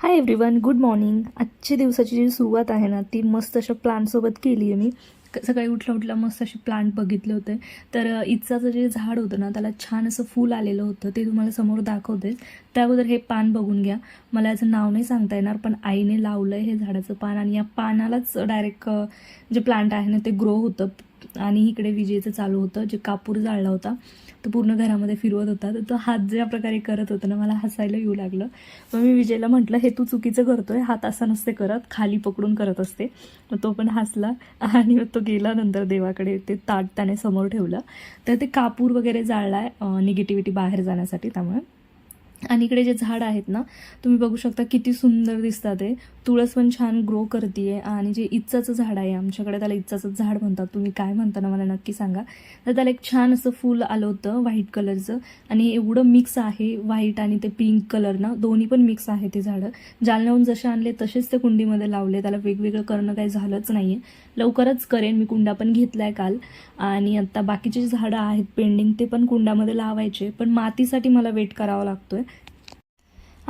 Hi everyone good morning आजच्या दिवसाची जी सुरुवात आहे ना ती मस्त अशा प्लांटसोबत केली आहे मी. सकाळी उठल्या उठला मस्त असे प्लांट बघितले होते. तर इचाचं जे झाड होतं ना त्याला छान असं फूल आलेलं होतं ते तुम्हाला समोर दाखवते. त्या अगोदर हे पान बघून घ्या. मला याचं नाव नाही सांगता येणार पण आईने लावलं आहे हे झाडाचं पान आणि या पानालाच डायरेक्ट जे प्लांट आहे ना ते ग्रो होतं. आणि इकडे विजेचं चालू होतं जे कापूर जाळला होता तो पूर्ण घरामध्ये फिरवत होता. तर तो हात ज्या प्रकारे करत होता ना मला हसायला येऊ लागलं. मग मी विजयला म्हटलं हे तू चुकीचं करतोय हात असा नसते करत खाली पकडून करत असते. मग तो पण हसला आणि मग तो गेला नंतर देवाकडे ते ताट त्याने समोर ठेवलं. तर ते कापूर वगैरे जाळला आहे निगेटिव्हिटी बाहेर जाण्यासाठी त्यामुळे. आणि इकडे जे झाड आहेत ना तुम्ही बघू शकता किती सुंदर दिसतात ते. तुळस पण छान ग्रो करते आणि जे इच्चाचं झाड आहे आमच्याकडे त्याला इच्चाचं झाड म्हणतात. तुम्ही काय म्हणता ना मला नक्की सांगा. तर त्याला एक छान असं फूल आलं होतं व्हाईट कलरचं आणि एवढं मिक्स आहे व्हाईट आणि ते पिंक कलर ना दोन्ही पण मिक्स आहे ते झाडं. जालन्याहून जसे आणले तसेच ते कुंडीमध्ये लावले. त्याला वेगवेगळं करणं काही झालंच नाही आहे लवकरच करेन मी कुंडा पण घेतला आहे काल. आणि आत्ता बाकीचे जे झाडं आहेत पेंडिंग ते पण कुंडामध्ये लावायचे. पण मातीसाठी मला वेट करावा आहे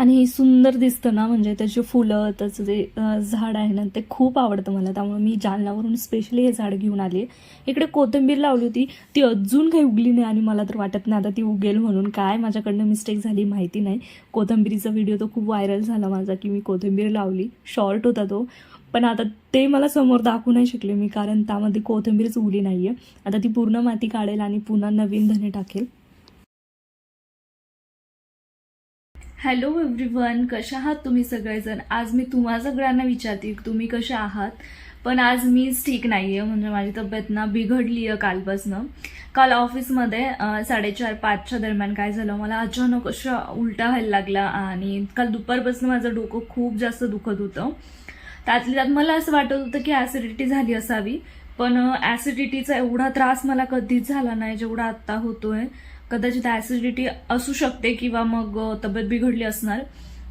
आणि हे सुंदर दिसतं ना म्हणजे त्याची फुलं त्याचं जे झाड आहे ना ते खूप आवडतं मला. त्यामुळे मी जालन्यावरून स्पेशली हे झाड घेऊन आले इकडे कोथिंबीर लावली होती ती अजून काही उगली नाही आणि मला तर वाटत नाही आता ती उगेल म्हणून. काय माझ्याकडनं मिस्टेक झाली माहिती नाही. कोथिंबीरीचा व्हिडिओ तो खूप व्हायरल झाला माझा की मी कोथिंबीर लावली. शॉर्ट होता तो. पण आता ते मला समोर दाखवू नाही शकले मी कारण त्यामध्ये कोथिंबीरच उगली नाही आहे आता ती पूर्ण माती काढेल आणि पुन्हा नवीन धने टाकेल. हॅलो एव्हरीवन कशा आहात तुम्ही सगळेजण? आज मी तुम्हा सगळ्यांना विचारते की तुम्ही कशा आहात? पण आज मीच ठीक नाही आहे म्हणजे माझी तब्येत ना बिघडली आहे कालपासनं. काल ऑफिसमध्ये साडेचार पाचच्या दरम्यान काय झालं मला अचानक अशा उलटा व्हायला लागला आणि काल दुपारपासून माझं डोकं खूप जास्त दुखत होतं. त्यातल्या त्यात मला असं वाटत होतं की ॲसिडिटी झाली असावी पण ॲसिडिटीचा एवढा त्रास मला कधीच झाला नाही जेवढा आत्ता होतोय. कदाचित ॲसिडिटी असू शकते किंवा मग तब्येत बिघडली असणार.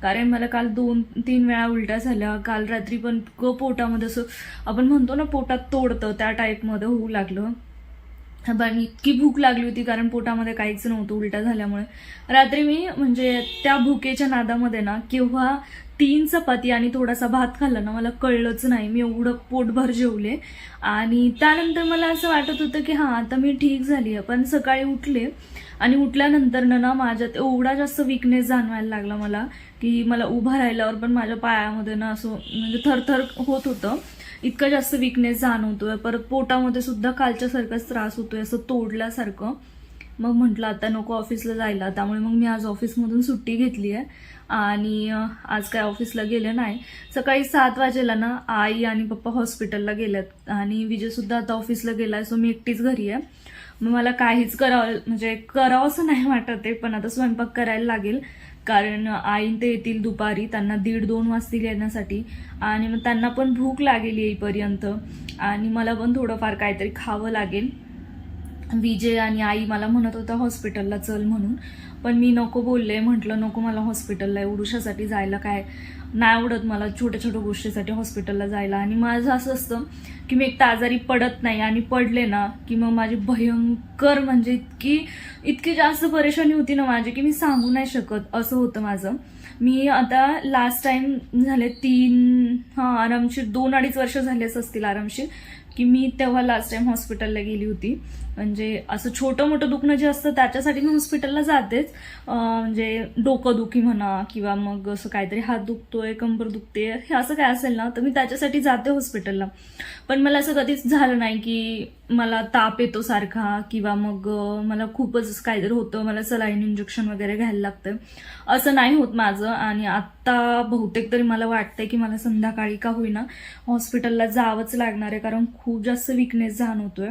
कारण मला काल दोन तीन वेळा उलट्या झाल्या. काल रात्री पण क पोटामध्ये असं आपण म्हणतो ना पोटात तोडतं त्या टाईपमध्ये होऊ लागलं. पण इतकी भूक लागली होती कारण पोटामध्ये काहीच नव्हतं उलटा झाल्यामुळे. रात्री मी म्हणजे त्या भुकेच्या नादामध्ये ना केव्हा तीन चपाती आणि थोडासा भात खाल्ला ना मला कळलंच नाही. मी एवढं पोटभर जेवले. आणि त्यानंतर मला असं वाटत होतं की हां आता मी ठीक झाली आहे. पण सकाळी उठले आणि उठल्यानंतर ना ना माझ्यात एवढा जास्त विकनेस जाणवायला लागला मला की मला उभं राहिल्यावर पण माझ्या पायामध्ये ना असं म्हणजे थरथर होत होतं. इतकं जास्त विकनेस जाणवतोय. परत पोटामध्ये सुद्धा कालच्यासारखाच त्रास होतोय असं तोडल्यासारखं. मग म्हटलं आता नको ऑफिसला जायला. त्यामुळे मग मी आज ऑफिसमधून सुट्टी घेतली आहे. आणि आज काय ऑफिसला गेले नाही. सकाळी सात वाजेला ना आई आणि पप्पा हॉस्पिटलला गेल्यात आणि विजयसुद्धा आता ऑफिसला गेलाय सो मी एकटीच घरी आहे. मग मला काहीच करावं म्हणजे करावं असं नाही वाटत आहे पण आता स्वयंपाक करायला लागेल. कारण आईन ते येतील दुपारी त्यांना दीड दोन वाजतील येण्यासाठी. आणि मग त्यांना पण भूक लागेल येईपर्यंत. आणि मला पण थोडंफार काहीतरी खावं लागेल. विजय आणि आई मला म्हणत होता हॉस्पिटलला चल म्हणून. पण मी नको बोलले म्हटलं नको मला हॉस्पिटलला एवढुशासाठी जायला काय नाही आवडत मला छोट्या छोट्या गोष्टीसाठी हॉस्पिटलला जायला. आणि माझं असं असतं की मी एक आजारी पडत नाही आणि पडले ना की मग माझी भयंकर म्हणजे इतकी इतकी जास्त परेशानी होती ना माझी की मी सांगू नाही शकत. असं होतं माझं. मी आता लास्ट टाइम झाले तीन हां आरामशीर दोन अडीच वर्ष झालेच असतील आरामशीर. की मी तेव्हा लास्ट टाइम हॉस्पिटलला गेली होती. म्हणजे असं छोटं मोठं दुखणं जे असतं त्याच्यासाठी मी हॉस्पिटलला जातेच. म्हणजे डोकं दुखी म्हणा किंवा मग असं काहीतरी हात दुखतोय कंबर दुखते हे असं काय असेल ना तर मी त्याच्यासाठी जाते हॉस्पिटलला पण मला असं कधीच झालं नाही की मला ताप येतो सारखा किंवा मग मला खूपच काहीतरी होतं. मला सलाईन इंजेक्शन वगैरे घ्यायला लागतं असं नाही होत माझं आणि आत्ता बहुतेक तरी मला वाटतंय की मला संध्याकाळी का होईना हॉस्पिटलला जावंच लागणार आहे कारण खूप जास्त विकनेस जाणवतोय.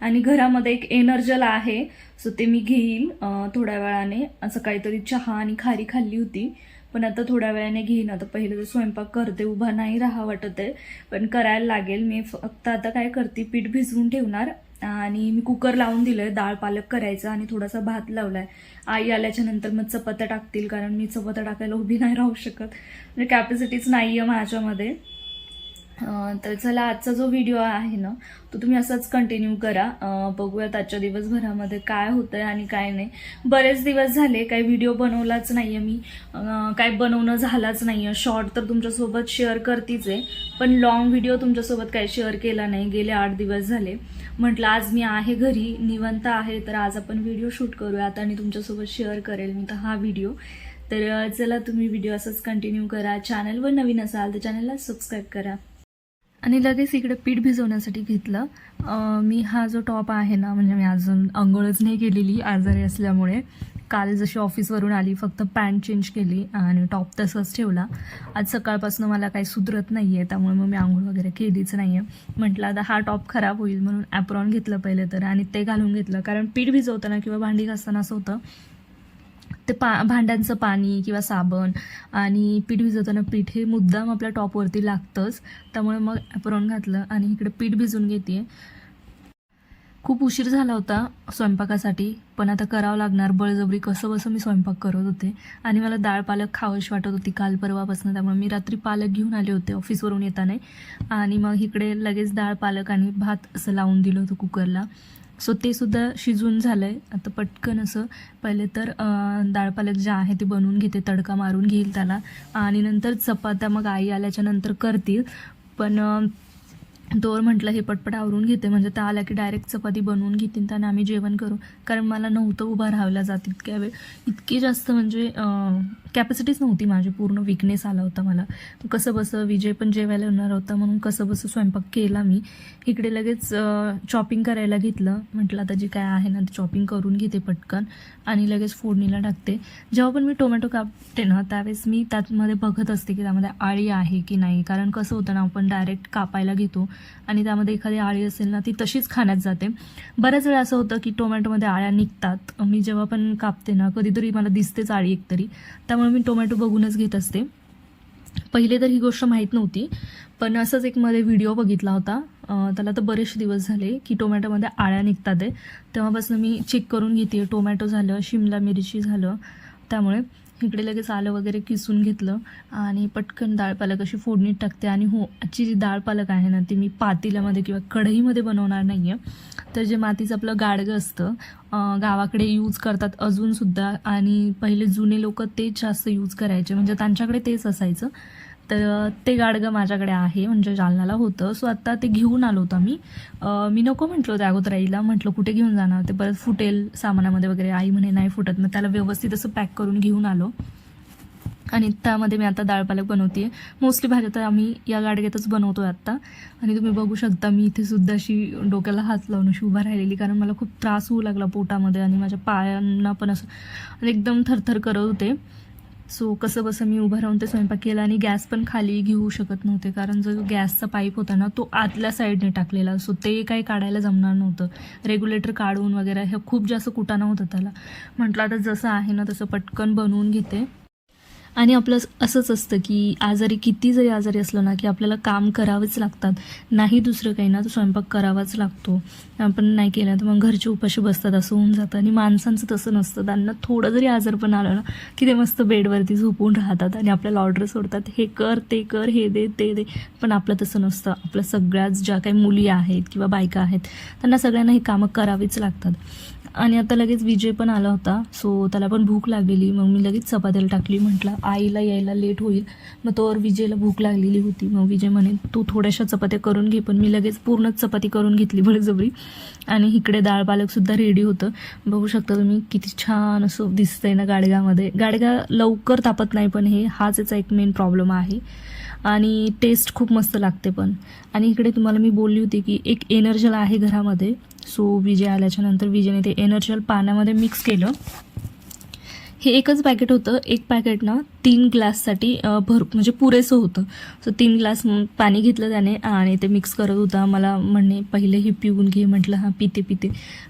आणि घरामध्ये एक एनर्जल आहे सो ते मी घेईल थोड्या वेळाने. असं काहीतरी चहा आणि खारी खाल्ली होती पण आता थोड्या वेळाने घेईन. आता पहिले तर स्वयंपाक करते उभा नाही राहा वाटत आहे पण करायला लागेल. मी फक्त आता काय करते पीठ भिजवून ठेवणार. आणि मी कुकर लावून दिलंय डाळ पालक करायचं आणि थोडासा भात लावलाय. आई आल्याच्यानंतर मग चपात्या टाकतील कारण मी चपात्या टाकायला उभी नाही राहू शकत. म्हणजे कॅपॅसिटीच नाही आहे माझ्यामध्ये. तर चला आजचा जो व्हिडिओ आहे ना तो तुम्ही असाच कंटिन्यू करा. बघूयात आजच्या दिवसभरामध्ये काय होतंय आणि काय नाही. बरेच दिवस झाले काही व्हिडिओ बनवलाच नाही आहे मी काय बनवणं झालाच नाही आहे शॉर्ट तर तुमच्यासोबत शेअर करतीच आहे. पण लॉंग व्हिडिओ तुमच्यासोबत काही शेअर केला नाही. गेले आठ दिवस झाले. म्हटलं आज मी आहे घरी निवंत आहे तर आज आपण व्हिडिओ शूट करूयात आणि तुमच्यासोबत शेअर करेल मी तर हा व्हिडिओ तर चला तुम्ही व्हिडिओ असंच कंटिन्यू करा. चॅनलवर नवीन असाल तर चॅनलला सबस्क्राईब करा. आणि लगेच इकडे पीठ भिजवण्यासाठी घेतलं. मी हा जो टॉप आहे ना म्हणजे मी अजून अंघोळच नाही केलेली आजारी असल्यामुळे. काल जशी ऑफिसवरून आली फक्त पॅन्ट चेंज केली आणि टॉप तसंच ठेवला. आज सकाळपासून मला काही सुधरत नाही आहे त्यामुळे मग मी आंघोळ वगैरे केलीच नाही आहे म्हटलं आता हा टॉप खराब होईल म्हणून ॲप्रॉन घेतलं पहिले तर आणि ते घालून घेतलं. कारण पीठ भिजवताना किंवा भांडी घासताना असं होतं ते पा भांड्यांचं पाणी किंवा साबण आणि पीठ भिजवताना पीठ हे मुद्दाम आपल्या टॉपवरती लागतंच. त्यामुळे मग ॲपरॉन घातलं आणि इकडे पीठ भिजून घेते. खूप उशीर झाला होता स्वयंपाकासाठी पण आता करावं लागणार बळजबरी. कसं बसं मी स्वयंपाक करत होते आणि मला डाळ पालक खावंशी वाटत होती काल परवापासून. त्यामुळे मी रात्री पालक घेऊन आले होते ऑफिसवरून येताना आणि मग इकडे लगेच डाळ पालक आणि भात असं लावून दिलं होतं कुकरला. सो ते सुद्धा शिजून झालं आहे आता पटकन असं पहिले तर अं, डाळ पालक जे आहे ते बनवून घेते तडका मारून घेईल त्याला. आणि नंतर चपात्या मग आई आल्याच्यानंतर करतील. पण तोवर म्हटलं हे पटपट आवरून घेते. म्हणजे त्या आल्या की डायरेक्ट चपाती बनवून घेतील त्याने आम्ही जेवण करू. कारण मला नव्हतं उभं राहायला जात इतक्या वेळ. इतकी जास्त म्हणजे कॅपॅसिटीच नव्हती माझी. पूर्ण विकनेस आला होता मला. कसं बसं विजय पण जेवायला येणार होता. म्हणून कसं बसं स्वयंपाक केला मी. इकडे लगेच चॉपिंग करायला घेतलं. म्हटलं आता जे काय आहे ना ते चॉपिंग करून घेते पटकन. आणि लगेच फोडणीला टाकते. जेव्हा पण मी टोमॅटो कापते ना त्यावेळेस मी त्यामध्ये बघत असते की त्यामध्ये आळी आहे की नाही. कारण कसं होतं ना आपण डायरेक्ट कापायला घेतो. आणि त्यामध्ये एखादी आळी असेल ना ती तशीच खाण्यात जाते. बऱ्याच वेळा असं होतं की टोमॅटोमध्ये आळ्या निघतात. मी जेव्हा पण कापते ना कधीतरी मला दिसतेच आळी एकतरी. त्यामुळे मी टोमॅटो बघूनच घेत असते. पहिले तर ही गोष्ट माहीत नव्हती पण असंच एक मध्ये व्हिडिओ बघितला होता. त्याला तर बरेचसे दिवस झाले की टोमॅटोमध्ये आळ्या निघतात आहे. तेव्हापासून मी चेक करून घेते टोमॅटो झालं शिमला मिरची झालं त्यामुळे. इकडे लगेच आलं वगैरे किसून घेतलं आणि पटकन डाळ पालक अशी फोडणीत टाकते. आणि हो आजची जी डाळ पालक आहे ना ती मी पातेल्यामध्ये किंवा कढईमध्ये बनवणार नाही आहे तर जे मातीचं आपलं गाडगं असतं गावाकडे यूज करतात अजूनसुद्धा. आणि पहिले जुने लोक तेच जास्त यूज करायचे. म्हणजे त्यांच्याकडे तेच असायचं. तर ते गाडगं माझ्याकडे आहे म्हणजे जालनाला होतं. सो आत्ता ते घेऊन आलो होतं आम्ही. मी नको म्हटलं होतं अगोदर आईला म्हटलं कुठे घेऊन जाणार? ते परत फुटेल सामानामध्ये वगैरे. आई म्हणे नाही फुटत मग त्याला व्यवस्थित असं पॅक करून घेऊन आलो. आणि त्यामध्ये मी आता डाळ पालक बनवते मोस्टली भाज्या तर आम्ही या गाडग्यातच बनवतो आहे आत्ता आणि तुम्ही बघू शकता मी इथे सुद्धा अशी डोक्याला हात लावून अशी उभा राहिलेली. कारण मला खूप त्रास होऊ लागला पोटामध्ये आणि माझ्या पायांना पण असं एकदम थरथर करत होते. सो कसं बसं मी उभं राहून ते स्वयंपाक केला आणि गॅस पण खाली घेऊ शकत नव्हते कारण जो गॅसचा पाईप होता ना तो आतल्या साईडने टाकलेला. सो ते काही काढायला जमणार नव्हतं. रेग्युलेटर काढून वगैरे हे खूप जास्त कुटाणा होतं त्याला. म्हटलं आता जसं आहे ना तसं पटकन बनवून घेते. आणि आपलं असंच असतं की आजारी किती जरी आजारी असलं ना की आपल्याला काम करावंच लागतात. नाही दुसरं काही ना तर स्वयंपाक करावाच लागतो. आपण नाही केलं तर मग घरचे उपाशी बसतात असं होऊन जातं. आणि माणसांचं तसं नसतं. त्यांना थोडं जरी आजार पण आलं ना की ते मस्त बेडवरती झोपून राहतात आणि आपल्याला ऑर्डर सोडतात हे कर ते कर हे दे ते दे. पण आपलं तसं नसतं. आपल्या सगळ्याच ज्या काही मुली आहेत किंवा बायका आहेत त्यांना सगळ्यांना ही कामं करावीच लागतात. आणि आता लगेच विजय पण आला होता. सो त्याला पण भूक लागलेली. मग मी लगेच चपात्याला टाकली. म्हटलं आईला यायला लेट होईल. मग तोवर विजयला भूक लागलेली होती. मग विजय म्हणे तू थोड्याशा चपात्या करून घे पण मी लगेच पूर्णच चपाती करून घेतली बळजबरी आणि इकडे डाळ पालकसुद्धा रेडी होतं. बघू शकता तुम्ही किती छान असं दिसतंय ना गाडग्यामध्ये. गाडगा लवकर तापत नाही पण हे हाच याचा एक मेन प्रॉब्लेम आहे. आणि टेस्ट खूप मस्त लागते पण. आणि इकडे तुम्हाला मी बोलली होती की एक एनर्जल आहे घरामध्ये. सो विजय आल्याच्यानंतर विजयने ते एनर्जल पाण्यामध्ये मिक्स केलं. हे एकच पॅकेट होतं. एक पॅकेट ना तीन ग्लाससाठी भर म्हणजे पुरेसं होतं. सो तीन ग्लास पाणी घेतलं त्याने आणि ते मिक्स करत होता. मला म्हणणे पहिले हे पिऊन घे म्हटलं हां पिते पिते.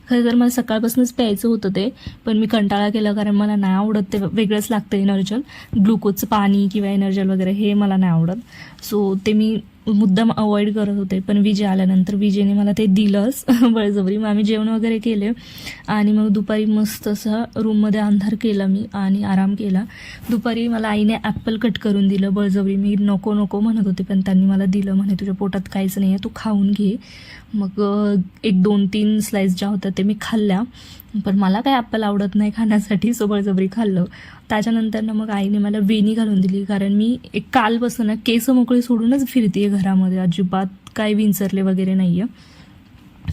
खरं तर मला सकाळपासूनच प्यायचं होतं ते पण मी कंटाळा केला कारण मला नाही आवडत ते वेगळंच लागतं एनर्जल. ग्लुकोजचं पाणी किंवा एनर्जल वगैरे हे मला नाही आवडत. सो ते मी मुद्दाम अवॉइड करत होते. पण विजय आल्यानंतर विजयने मला ते दिलंच बळजबरी. मग आम्ही जेवण वगैरे केले आणि मग दुपारी मस्त असं रूममध्ये अंधार केला मी आणि आराम केला. दुपारी मला आईने ॲपल कट करून दिलं. बळजबरी मी नको नको म्हणत होते पण त्यांनी मला दिलं. म्हणे तुझ्या पोटात काहीच नाही आहे तू खाऊन घे. मग एक दोन तीन स्लाईस ज्या होत्या ते मी खाल्ल्या. पण मला काय ॲपल आवडत नाही खाण्यासाठी सो बळजबरी खाल्लं. त्याच्यानंतर ना मग आईने मला वेणी घालून दिली कारण मी एक कालपासून ना केस मोकळी सोडूनच फिरते घरामध्ये अजिबात काय विंचरले वगैरे नाही आहे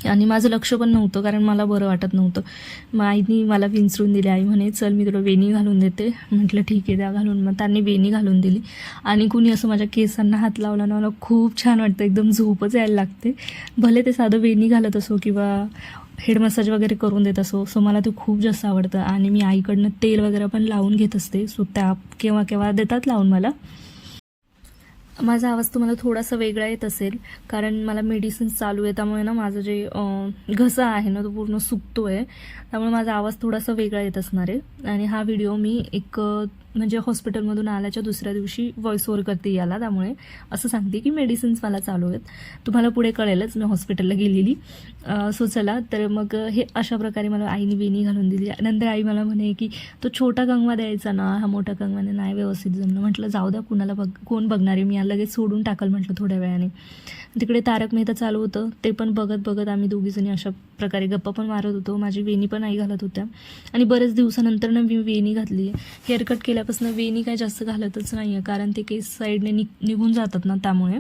आणि माझं लक्ष पण नव्हतं कारण मला बरं वाटत नव्हतं. मग आईनी मला विंचरून दिली आई म्हणे चल मी तुला वेणी घालून देते. म्हटलं ठीक आहे द्या घालून. मग त्यांनी वेणी घालून दिली. आणि कुणी असं माझ्या केसांना हात लावला ना मला खूप छान वाटतं एकदम झोपच यायला लागते. भले ते साधं वेणी घालत असो किंवा हेड मसाज वगैरे करून देत असो. सो मला ते खूप जास्त आवडतं. आणि मी आईकडनं तेल वगैरे पण लावून घेत असते. सो त्या केव्हा केव्हा देतात लावून मला. माझा आवाज तुम्हाला थोडासा वेगळा येत असेल. कारण मला मेडिसिन्स चालू आहे. त्यामुळे ना माझं जे घसा आहे ना तो पूर्ण सुकतो आहे त्यामुळे माझा आवाज थोडासा वेगळा येत असणार आहे. आणि हा व्हिडिओ मी एक म्हणजे हॉस्पिटलमधून आल्याच्या दुसऱ्या दिवशी व्हॉइस ओव्हर करते याला त्यामुळे असं सांगते की मेडिसिन्स मला चालू आहेत. तुम्हाला पुढे कळेलच मी हॉस्पिटलला गेलेली. सो चला तर मग हे अशा प्रकारे मला आईने वेणी घालून दिली. नंतर आई मला म्हणे की तो छोटा कंगवा द्यायचा ना हा मोठा कंगवाने नाही व्यवस्थित जमलं. म्हटलं जाऊ द्या कुणाला बघ कोण बघणार आहे? मी याला लगेच सोडून टाकल म्हटलं थोड्या वेळाने. तिकडे तारक मेहता चालू होतं. ते पण बघत बघत आम्ही दोघीजणी अशा प्रकारे गप्पा पण मारत होतो. माझी वेणी पण आई घालत होत्या. आणि बरेच दिवसानंतर ना मी वेणी घातली हेअरकट केल्या केल्यापासून वेणी काय जास्त घालतच नाही आहे कारण ते केस साईडने निघ निघून जातात ना त्यामुळे.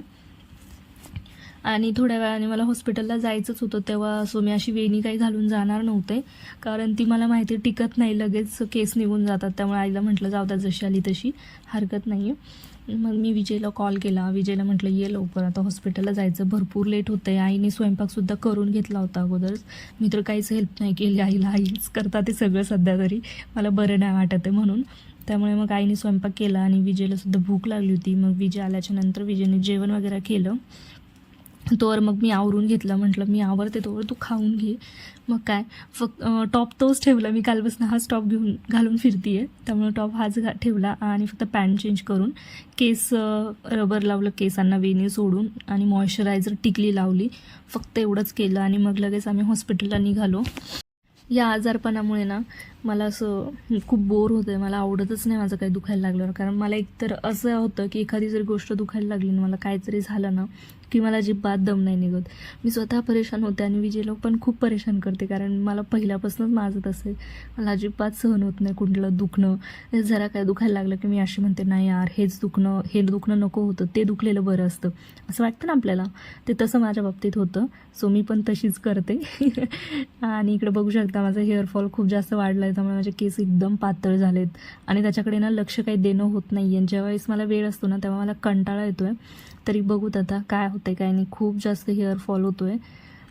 आणि थोड्या वेळाने मला हॉस्पिटलला जायचंच होतं तेव्हा सो मी अशी वेणी काही घालून जाणार नव्हते कारण ती मला माहिती टिकत नाही लगेच केस निघून जातात. त्यामुळे आईला म्हटलं जाऊ द्या जशी आली तशी हरकत नाही आहे मग मी विजयला कॉल केला. विजयला म्हटलं ये लवकर आता हॉस्पिटलला जायचं भरपूर लेट होतं आहे आईने स्वयंपाकसुद्धा करून घेतला होता अगोदरच. मी तर काहीच हेल्प नाही केली आईला. आईच करता ते सगळं सध्या तरी. मला बरं नाही वाटत आहे म्हणून. त्यामुळे मग आईने स्वयंपाक केला आणि विजयला सुद्धा भूक लागली होती. मग विजय आल्याच्यानंतर विजयने जेवण वगैरे केलं. तोवर मग मी आवरून घेतलं. म्हटलं मी आवरते तोवर तू खाऊन घे. मग काय फक्त टॉप तोच ठेवला. मी कालपासून हाच टॉप घेऊन घालून फिरती आहे त्यामुळे टॉप हाच घा ठेवला आणि फक्त पॅन्ट चेंज करून केस रबर लावलं केसांना वेणी सोडून आणि मॉइश्चरायझर टिकली लावली. फक्त एवढंच केलं आणि मग लगेच आम्ही हॉस्पिटलला निघालो. या आजारपणामुळे ना मला असं खूप बोर होतं आहे मला आवडतच नाही माझं काही दुखायला लागलं कारण मला एकतर असं होतं की एखादी जरी गोष्ट दुखायला लागली ना मला काहीतरी झालं ना की मला अजिबात दम नाही निघत. मी स्वतः परेशान होते आणि विजयला पण खूप परेशान करते. कारण मला पहिल्यापासूनच माझं तसं आहे. मला अजिबात सहन होत नाही कुठलं दुखणं. हे जरा काय दुखायला लागलं की मी अशी म्हणते नाही यार हेच दुखणं हे दुखणं नको होतं. ते दुखलेलं बरं असतं. असं वाटतं ना आपल्याला. ते तसं माझ्या बाबतीत होतं. सो मी पण तशीच करते. आणि इकडे बघू शकता माझा हेअरफॉल खूप जास्त वाढला आहे त्यामुळे माझे केस एकदम पातळ झालेत. आणि त्याच्याकडे ना लक्ष काही देणं होत नाही आहे ज्यावेळेस मला वेळ असतो ना तेव्हा मला कंटाळा येतो आहे तरी बघूत आता काय होतं आहे काय नाही. खूप जास्त हेअरफॉल होतो आहे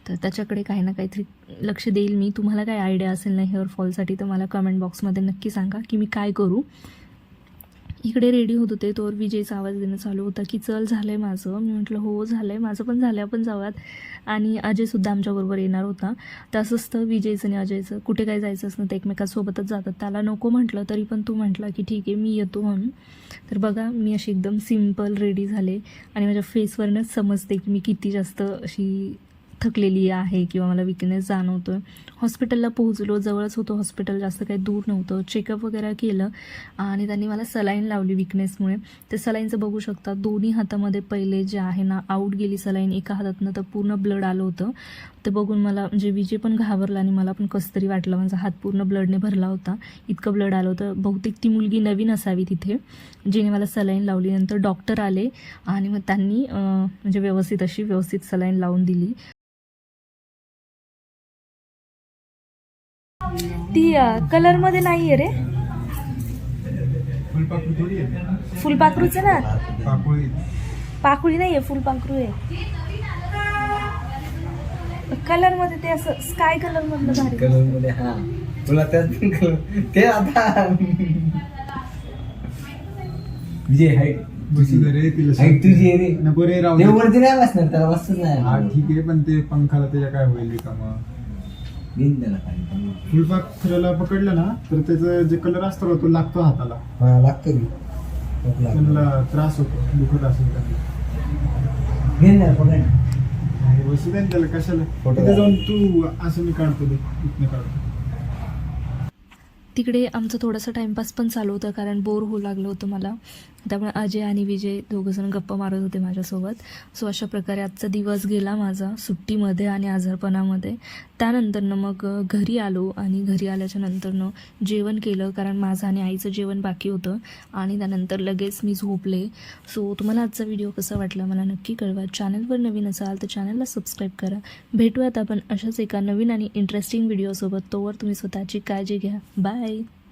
तर त्याच्याकडे काही ना काहीतरी लक्ष देईल मी. तुम्हाला काय आयडिया असेल ना हेअरफॉलसाठी तर मला कमेंट बॉक्समध्ये नक्की सांगा की मी काय करू. इकडे रेडी होत होते. तोवर विजयचा आवाज देणं चालू होता की चल झालं आहे माझं. मी म्हटलं हो झालं आहे माझं पण झालं आहे आपण जाऊयात. आणि अजयसुद्धा आमच्याबरोबर येणार होता. तसंच तर विजयचं आणि अजयचं. कुठे काय जायचं असणं ते एकमेकांसोबतच जातात. त्याला नको म्हटलं तरी पण तू म्हटला की ठीक आहे मी येतो म्हणून. तर बघा मी अशी एकदम सिंपल रेडी झाले. आणि माझ्या फेसवरनंच समजते की मी किती जास्त अशी थकलेली आहे किंवा मला विकनेस जाणवतो आहे हॉस्पिटलला पोहोचलो जवळच होतं हॉस्पिटल जास्त काही दूर नव्हतं. चेकअप वगैरे केलं आणि त्यांनी मला सलाईन लावली विकनेसमुळे ते सलाईनचं बघू शकता दोन्ही हातामध्ये पहिले जे आहे ना आऊट गेली सलाईन एका हातातनं तर पूर्ण ब्लड आलं होतं. ते बघून मला म्हणजे विजय पण घाबरला आणि मला पण कसं तरी वाटलं. माझा हात पूर्ण ब्लडने भरला होता. इतकं ब्लड आलं होतं. बहुतेक ती मुलगी नवीन असावी तिथे जिने मला सलाईन लावली. नंतर डॉक्टर आले आणि मग त्यांनी म्हणजे व्यवस्थित अशी व्यवस्थित सलाईन लावून दिली. ती कलरमध्ये नाहीये रे. फुलपाखरूच ना? पाकोळी. पाकुळी नाहीये फुलपाखरू आहे. कलरमध्ये ते असं स्काय कलर मधलं भारी. कलरमध्ये हा. तुला कलर ते आता. विजय हाईट बशी घरी तिला हाईट तुझी आहे रे. नको रे राहू ते. वरती नाही बसणार त्याला बसतच हा नाही ठीक आहे पण ते पंखाला त्याच्या काय होईल का मग त्याला खाली पण. फुलपाखराला पकडलं ना तर त्याचं जे कलर असतो ना तो लागतो हाताला हा लागतं की खूप लागतं. त्यांना त्रास होतो दुखत असेल घे ना पकड ना. अरे बसू दे ना त्याला कशाला फोटो तिथे. जाऊन तू असं मी काढतो ते इथनं काढतो तिकडे आमचं थोडासा टाईमपास पण चालू होतं कारण बोर होऊ लागलं होतं मला. त्यामुळे अजय आणि विजय दोघंजण गप्पा मारत होते माझ्यासोबत. सो अशा प्रकारे आजचा दिवस गेला माझा सुट्टीमध्ये आणि आजारपणामध्ये. त्यानंतरनं मग घरी आलो आणि घरी आल्याच्या नंतरनं जेवण केलं कारण माझं आणि आईचं जेवण बाकी होतं. आणि त्यानंतर लगेच मी झोपले. सो तुम्हाला आजचा व्हिडिओ कसा वाटला मला नक्की कळवा. चॅनलवर नवीन असाल तर चॅनलला सबस्क्राईब करा. भेटूयात आपण अशाच एका नवीन आणि इंटरेस्टिंग व्हिडिओसोबत तोवर तुम्ही स्वतःची काळजी घ्या. बाय! Bye.